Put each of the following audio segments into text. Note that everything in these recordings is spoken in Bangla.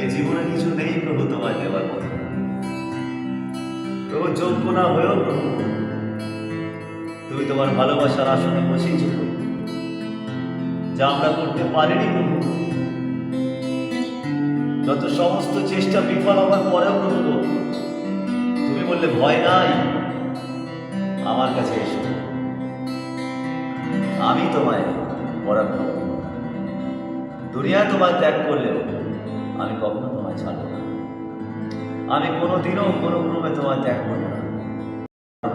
এই জীবনে কিছু নেই প্রভু, তোমায় দেওয়ার মতো প্রভু যোগ্য না হয়েও প্রভু। তুমি তোমার ভালোবাসার আসনে প্রভু। যা আমরা করতে পারিনি প্রভু। যত সমস্ত চেষ্টা বিফল হওয়ার পরেও প্রভু, তুমি বললে, ভয় নাই, আমার কাছে এসো। আমি তোমায় পরাক্রম। দুনিয়া তোমায় ত্যাগ করলেও আমি কখনো তোমায় ছাড়বো না। আমি কোনোদিনও কোনো ক্রমে তোমায় ত্যাগ করব না।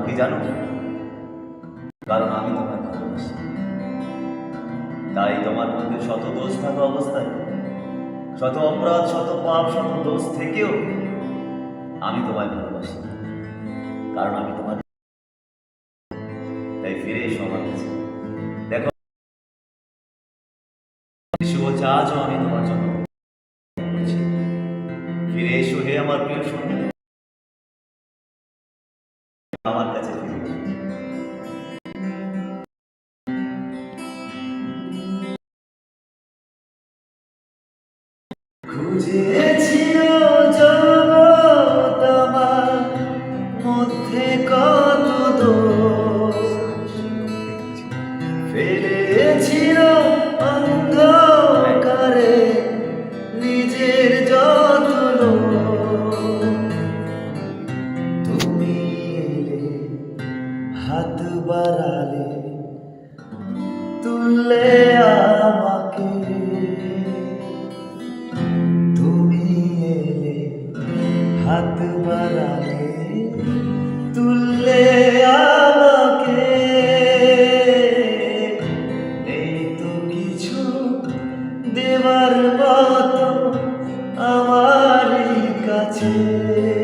কি জানো? কারণ আমি তোমায় ভালোবাসি। তাই তোমার মধ্যে শত দোষ থাকা অবস্থায়, শত অপরাধ, শত পাপ, শত দোষ থেকেও আমি তোমায় ভালোবাসি। কারণ আমি তোমার তাই ফিরে এসো আমার কাছে। দেখো, যিশু বলছে আমার প্রিয় সঙ্গী। আমার কাছে ফিরে কাছে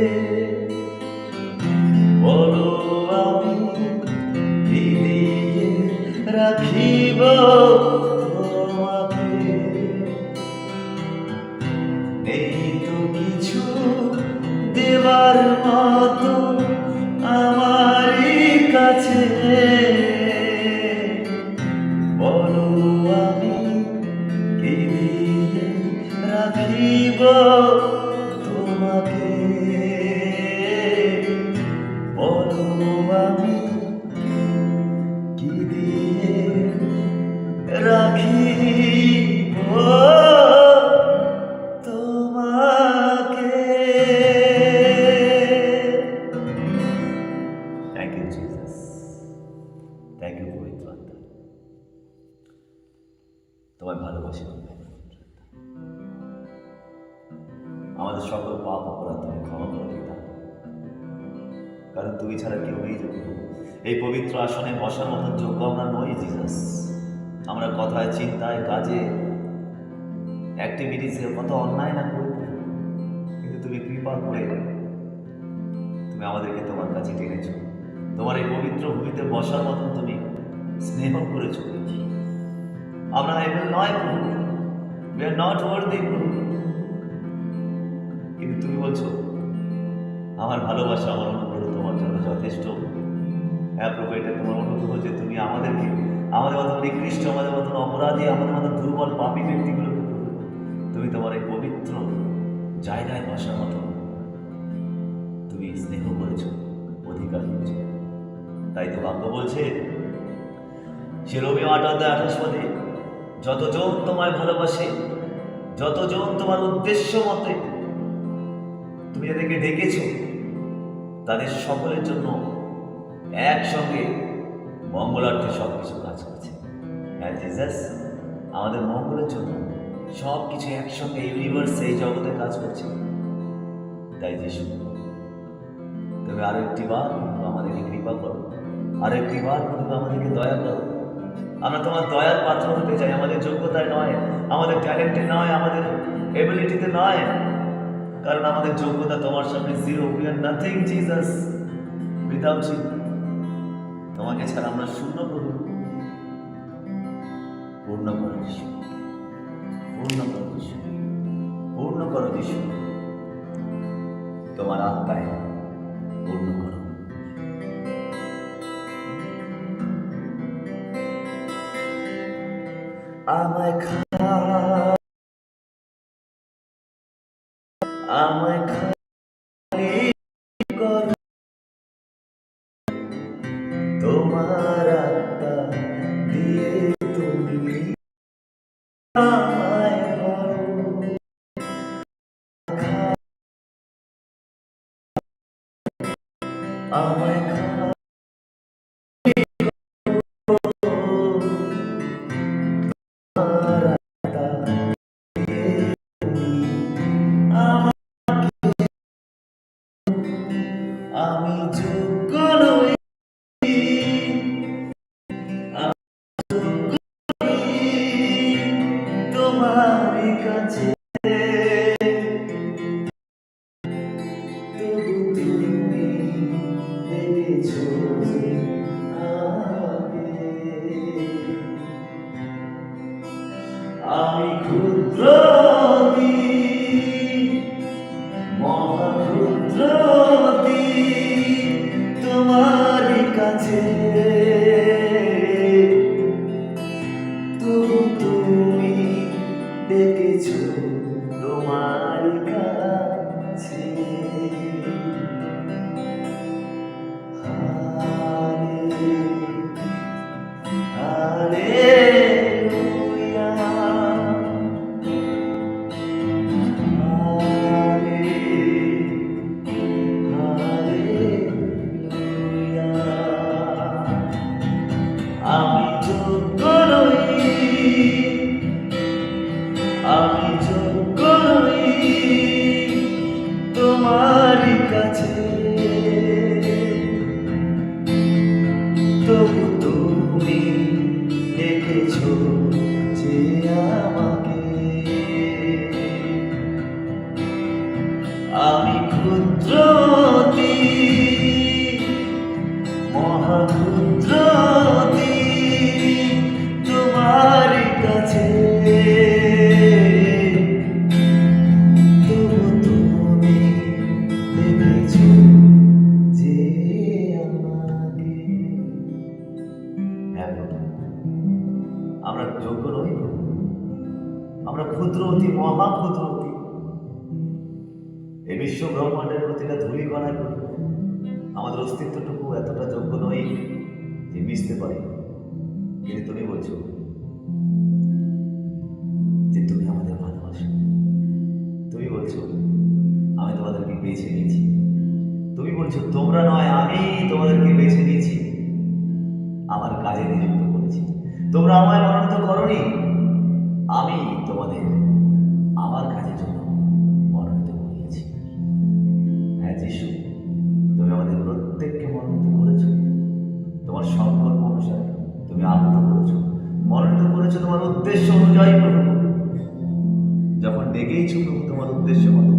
তোমায় ভালোবাসি আমাদের সকল পাপ অপরাধ তুমি ক্ষমা করে দিতাম কারণ তুমি ছাড়া কেউ নেই যোগ্য এই পবিত্র আসনে বসার মতন যোগ্য আমরা নই জিসাস আমরা কথায়, চিন্তায়, কাজে অ্যাক্টিভিটিসে কত অন্যায় না করি, কিন্তু তুমি কৃপা করে তুমি আমাদেরকে তোমার কাছে টেনেছো। তোমার এই পবিত্র ভূমিতে বসার মতন তুমি স্নেহ করেছ আমরা এবার নয় প্রভু উই আর নট ওয়ার্দি প্রভু কিন্তু তুমি বলছো, আমার ভালোবাসা, আমার অনুগ্রহ তোমার জন্য যথেষ্ট। হ্যাঁ প্রভু, এটা তোমার অনুগ্রহ যে তুমি আমাদেরকে, আমাদের মতন নিকৃষ্ট, আমাদের মতন অপরাধী, আমাদের মতন দুর্বল, পাপী ব্যক্তিগুলোকে প্রভু, তুমি তোমার এই পবিত্র জায়গায় বসার মতো তুমি স্নেহ করেছ, অধিকার করেছ। তাই তো বাক্য বলছে রবি আট অধ্যায় আঠাশ পদে যতজন তোমায় ভালোবাসে, যতজন তোমার উদ্দেশ্য মতে তুমি যাদেরকে ডেকেছ, তাদের সকলের জন্য একসঙ্গে মঙ্গলার্থে সব কিছু কাজ করছে। হ্যাঁ জিজাস, আমাদের মঙ্গলের জন্য সব কিছু একসঙ্গে ইউনিভার্সে এই জগতে কাজ করছে। তাই যিশু, তুমি আরও একটি বার আমাদেরকে কৃপা করো। আরও একটি বার আমাদেরকে দয়া করো। আমরা তোমার দয়ার পাত্র হতে চাই, আমাদের যোগ্যতায় নয়, আমাদের ট্যালেন্টে নয়, আমাদের এবিলিটিতে নয়। কারণ আমাদের যোগ্যতা তোমার সামনে zero we are nothing Jesus without you তোমাকে ছাড়া আমরা শূন্য প্রভু পূর্ণ করো যিশু। পূর্ণ করো যিশু। পূর্ণ করো যিশু। তোমার আত্মায় পূর্ণ করো। আমায় খা আমায় খালি করো। তোমার আত্মা দিয়ে তুমি আমায় আমায় ডেকেছো তুমি বলছো, আমি তোমাদেরকে বেছে নিয়েছি। তুমি বলছো, তোমরা নয়, আমি তোমাদেরকে বেছে নিয়েছি। আমার কাজে নিযুক্ত করেছি। তোমরা আমায় মনোনীত করনি। আমি তোমাদের আমার কাজের জন্য মনোনীত করিয়েছি। হ্যাঁ যিশু, তুমি আমাদের প্রত্যেককে মনোনীত করেছ। তোমার সংকল্প অনুসারে তুমি আহত করেছ। মনোনীত করেছ তোমার উদ্দেশ্য অনুযায়ী প্রভু। ডেকেইছো প্রভু তোমার উদ্দেশ্য মতো।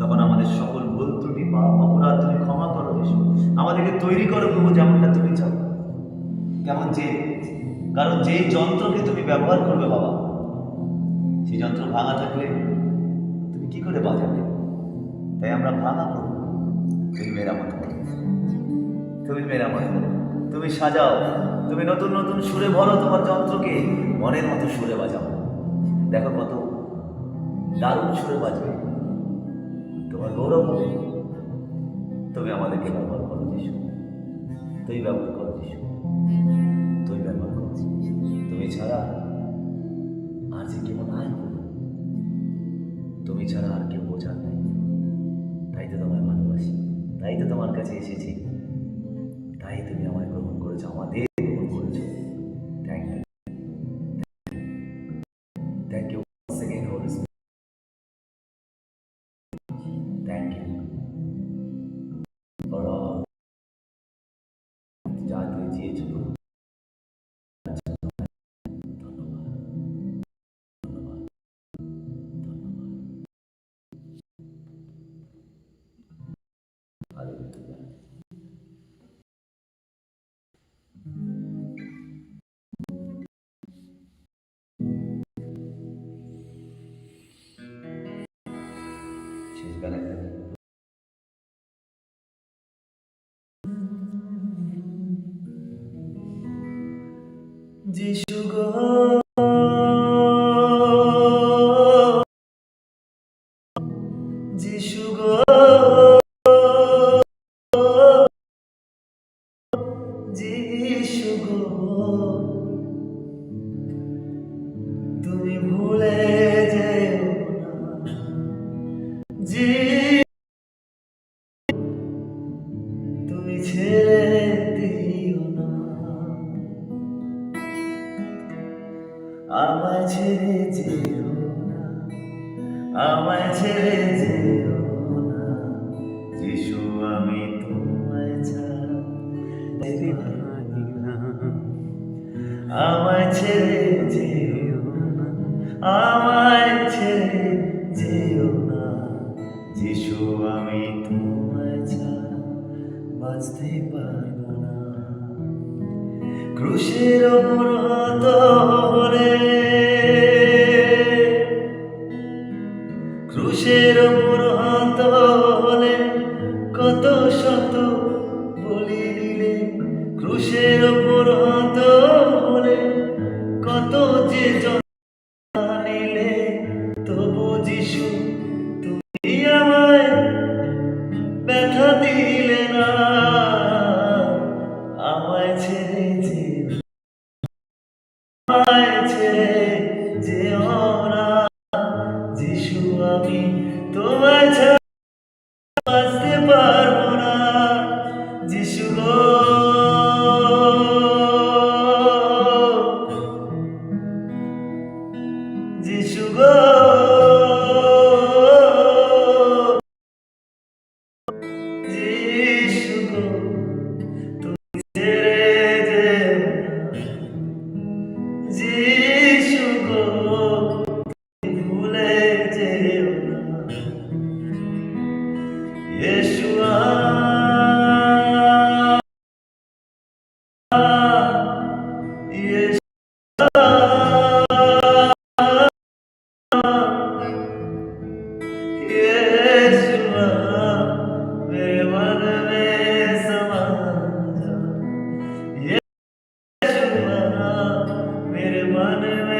তখন আমাদের সকল ভুল ত্রুটি, পাপ, অপরাধ তুমি ক্ষমা করো যিশু। আমাদেরকে তৈরি করো প্রভু, যেমনটা তুমি চাও। কেমন যে, কারণ যে যন্ত্রকে তুমি ব্যবহার করবে বাবা, সেই যন্ত্র ভাঙা থাকলে তুমি কি করে বাজাবে তাই আমরা ভাঙা প্রভু। তুমি মেরামত করো। তুমি মেরামত করো। তুমি সাজাও। তুমি নতুন নতুন সুরে ভরো তোমার যন্ত্রকে। মনের মতো সুরে বাজাও। দেখো কত দারুণ সুরে বাজবে। তোমার গৌরব হবে। তুমি আমাদেরকে ব্যবহার করো যিশু তুই ব্যবহার করো যিশু তুই ব্যবহার করো তুমি ছাড়া আর যে নাই। প্রভু। তুমি ছাড়া আর কেউ বোঝার নাই। তাই তো তোমায় ভালোবাসি। তাই তো তোমার কাছে এসেছি। তাই তুমি আমায় গ্রহণ করেছ আমাদের তুই যিশু গো। যিশু গো। যিশু গো। তুমি ভুলে যেও না। তুমি ছেড়ে আমায় ছেড়ে যেও না, আমায় ছেড়ে যেও না। যিশু, আমি তোমায় ছাড়া আমায় ছেড়ে যেও না, আমায় ছেড়ে যেও না। যিশু, আমি তোমায় চাই। বাঁচতে পারব না। ক্রুশের অপরাধ 再见。running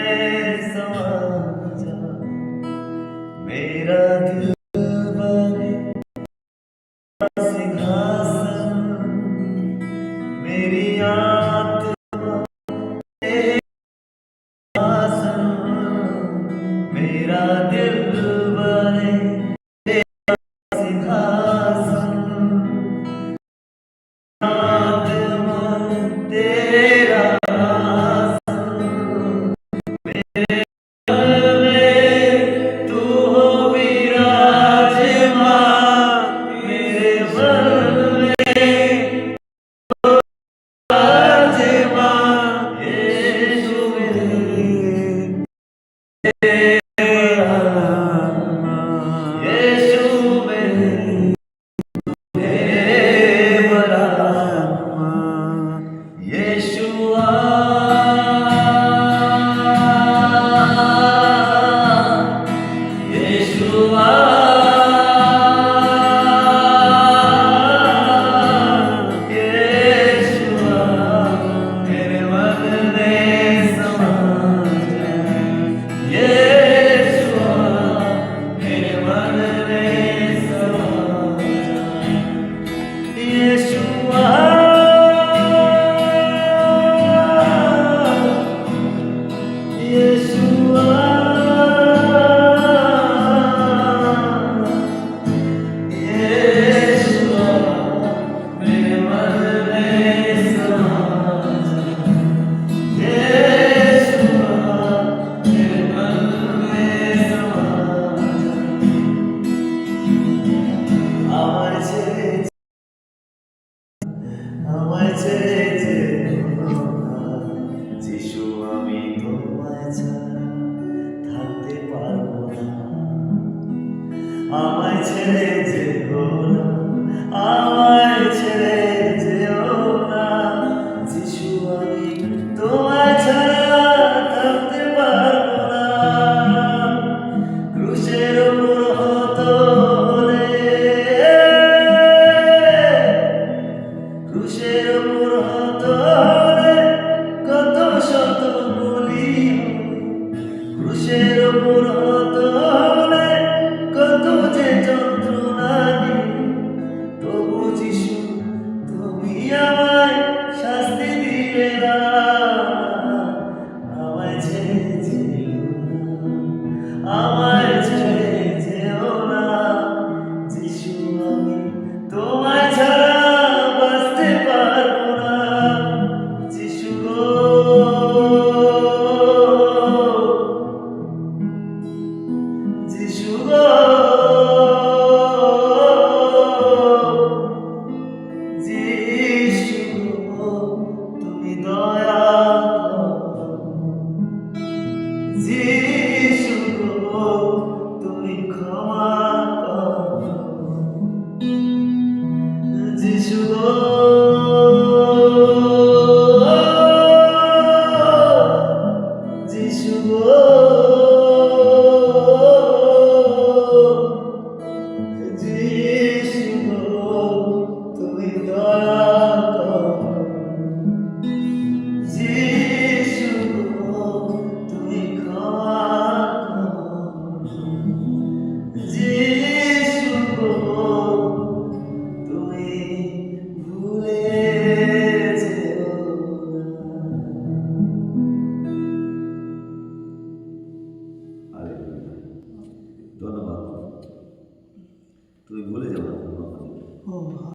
আমায় ছেড়ে যেও না আমায় ছেড়ে